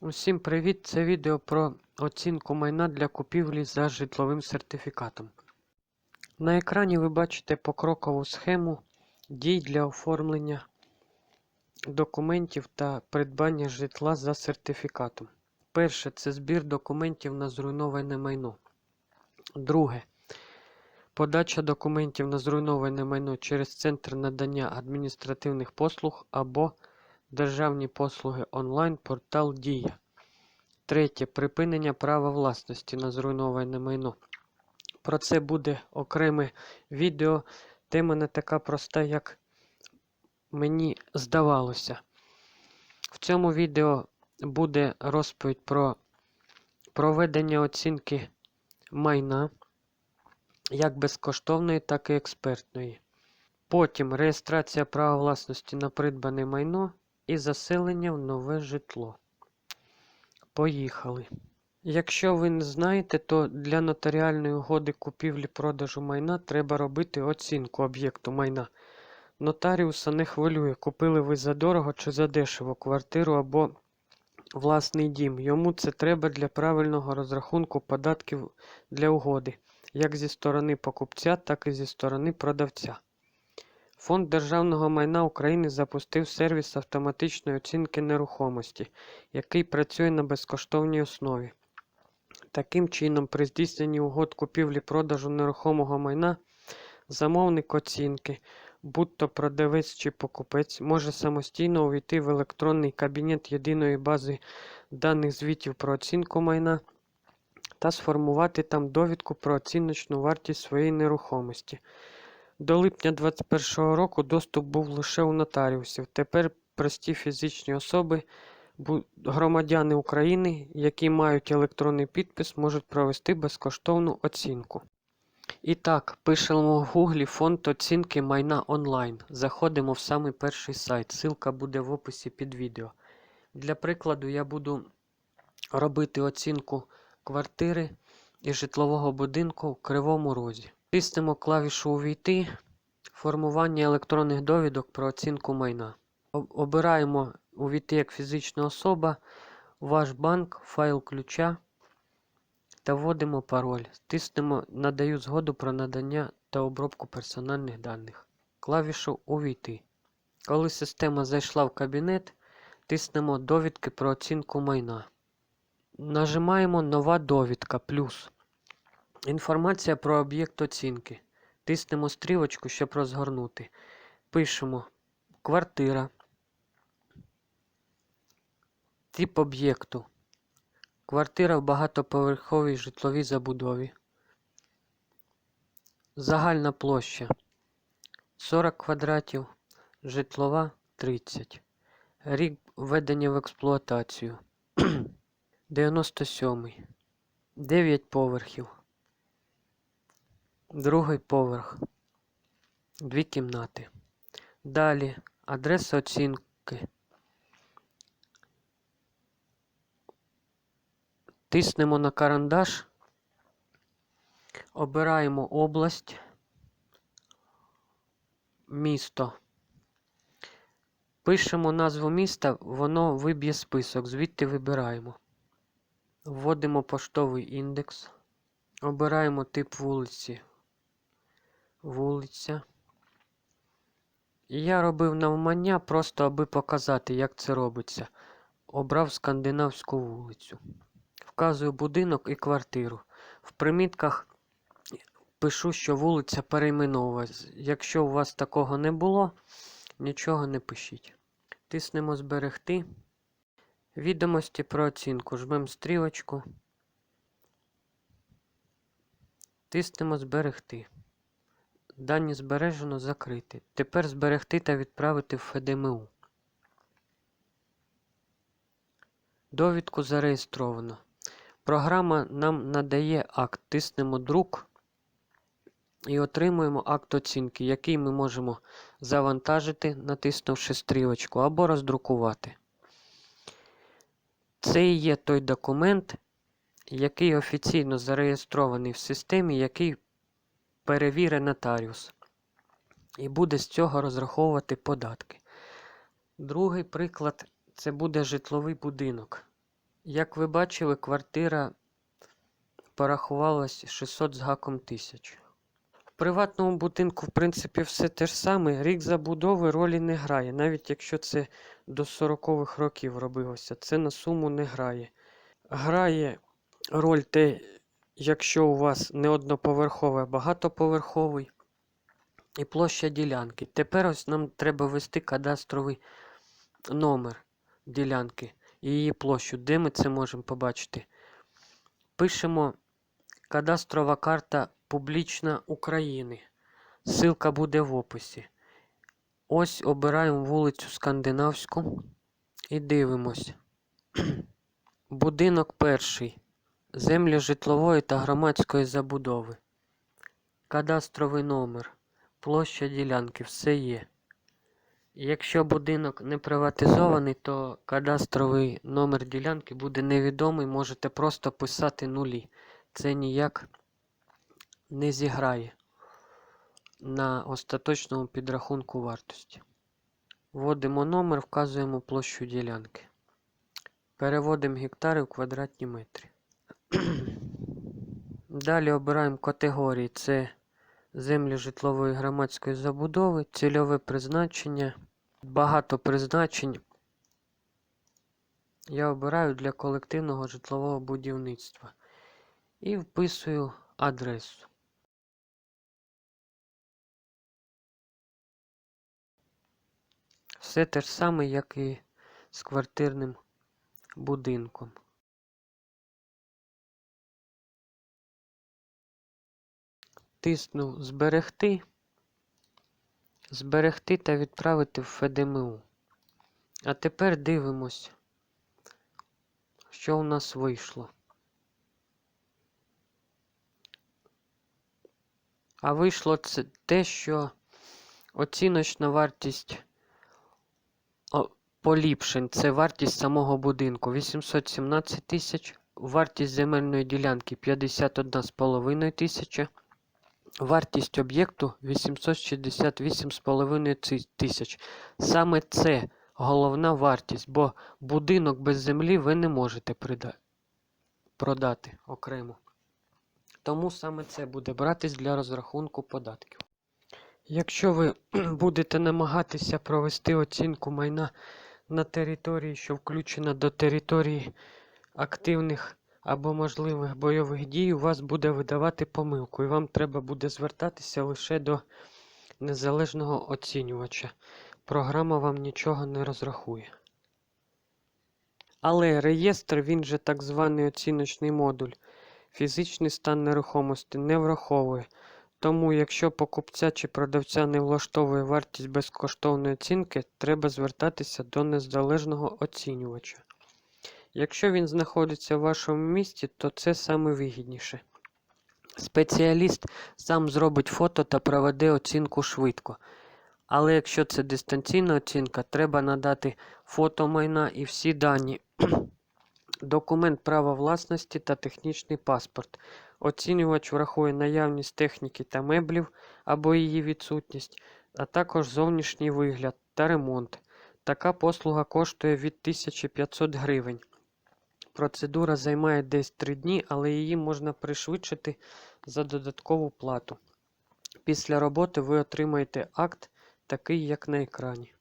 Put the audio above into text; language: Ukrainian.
Усім привіт! Це відео про оцінку майна для купівлі за житловим сертифікатом. На екрані ви бачите покрокову схему дій для оформлення документів та придбання житла за сертифікатом. Перше це збір документів на зруйноване майно. Друге подача документів на зруйноване майно через центр надання адміністративних послуг або державні послуги онлайн портал Дія. Третє. Припинення права власності на зруйноване майно. Про це буде окреме відео. Тема не така проста, як мені здавалося. В цьому відео буде розповідь про проведення оцінки майна, як безкоштовної, так і експертної. Потім реєстрація права власності на придбане майно і заселення в нове житло. Поїхали. Якщо ви не знаєте, то для нотаріальної угоди купівлі-продажу майна треба робити оцінку об'єкту майна. Нотаріуса не хвилює, купили ви за дорого чи за дешево квартиру або власний дім. Йому це треба для правильного розрахунку податків для угоди, як зі сторони покупця, так і зі сторони продавця. Фонд державного майна України запустив сервіс автоматичної оцінки нерухомості, який працює на безкоштовній основі. Таким чином, при здійсненні угод купівлі-продажу нерухомого майна, замовник оцінки, будь-то продавець чи покупець, може самостійно увійти в електронний кабінет єдиної бази даних звітів про оцінку майна та сформувати там довідку про оціночну вартість своєї нерухомості. До липня 2021 року доступ був лише у нотаріусів. Тепер прості фізичні особи, громадяни України, які мають електронний підпис, можуть провести безкоштовну оцінку. І так, пишемо в Гуглі фонд оцінки майна онлайн. Заходимо в самий перший сайт. Ссылка буде в описі під відео. Для прикладу, я буду робити оцінку квартири і житлового будинку в Кривому Розі. Тиснемо клавішу Увійти, формування електронних довідок про оцінку майна. Обираємо Увійти як фізична особа, ваш банк, файл ключа та вводимо пароль. Тиснемо Надаю згоду про надання та обробку персональних даних. Клавішу Увійти. Коли система зайшла в кабінет, тиснемо Довідки про оцінку майна. Нажимаємо Нова довідка плюс. Інформація про об'єкт оцінки. Тиснемо стрілочку, щоб розгорнути. Пишемо квартира. Тип об'єкту. Квартира в багатоповерховій житловій забудові. Загальна площа 40 квадратів, житлова 30. Рік введення в експлуатацію 97. 9 поверхів. Другий поверх. Дві кімнати. Далі адреса оцінки. Тиснемо на карандаш. Обираємо область. Місто. Пишемо назву міста, воно виб'є список. Звідти вибираємо. Вводимо поштовий індекс. Обираємо тип вулиці. Вулиця. І я робив навмання, просто аби показати, як це робиться. Обрав скандинавську вулицю. Вказую будинок і квартиру. В примітках пишу, що вулиця перейменовується. Якщо у вас такого не було, нічого не пишіть. Тиснемо зберегти. Відомості про оцінку. Жмемо стрілочку. Тиснемо зберегти. Дані збережено закрити. Тепер зберегти та відправити в ФДМУ. Довідку зареєстровано. Програма нам надає акт. Тиснемо друк і отримуємо акт оцінки, який ми можемо завантажити, натиснувши стрілочку, або роздрукувати. Це і є той документ, який офіційно зареєстрований в системі, який перевірить нотаріус. І буде з цього розраховувати податки. Другий приклад це буде житловий будинок. Як ви бачили, квартира порахувалась 600 з гаком тисяч. В приватному будинку, в принципі, все те ж саме. Рік забудови ролі не грає, навіть якщо це до 40-х років робилося, це на суму не грає. Грає роль те, якщо у вас не одноповерховий, а багатоповерховий і площа ділянки. Тепер ось нам треба ввести кадастровий номер ділянки і її площу. Де ми це можемо побачити? Пишемо кадастрова карта публічна України. Ссылка буде в описі. Ось обираємо вулицю Скандинавську і дивимось. Будинок перший. Землі житлової та громадської забудови. Кадастровий номер. Площа ділянки. Все є. Якщо будинок не приватизований, то кадастровий номер ділянки буде невідомий. Можете просто писати нулі. Це ніяк не зіграє на остаточному підрахунку вартості. Вводимо номер, вказуємо площу ділянки. Переводимо гектари в квадратні метри. Далі обираємо категорії. Це землі житлової громадської забудови, цільове призначення, багато призначень. Я обираю для колективного житлового будівництва і вписую адресу. Все те ж саме, як і з квартирним будинком. Тисну зберегти, зберегти та відправити в ФДМУ. А тепер дивимось, що у нас вийшло. А вийшло це те, що оціночна вартість поліпшень це вартість самого будинку 817 тисяч, вартість земельної ділянки 51,5 тисяча, вартість об'єкту 868,5 тисяч. Саме це головна вартість, бо будинок без землі ви не можете продати окремо. Тому саме це буде братись для розрахунку податків. Якщо ви будете намагатися провести оцінку майна на території, що включена до території активних або можливих бойових дій, у вас буде видавати помилку, і вам треба буде звертатися лише до незалежного оцінювача. Програма вам нічого не розрахує. Але реєстр, він же так званий оціночний модуль, фізичний стан нерухомості не враховує. Тому, якщо покупця чи продавця не влаштовує вартість безкоштовної оцінки, треба звертатися до незалежного оцінювача. Якщо він знаходиться в вашому місті, то це саме вигідніше. Спеціаліст сам зробить фото та проведе оцінку швидко. Але якщо це дистанційна оцінка, треба надати фото майна і всі дані, документ права власності та технічний паспорт. Оцінювач врахує наявність техніки та меблів або її відсутність, а також зовнішній вигляд та ремонт. Така послуга коштує від 1500 гривень. Процедура займає десь 3 дні, але її можна пришвидшити за додаткову плату. Після роботи ви отримаєте акт такий, як на екрані.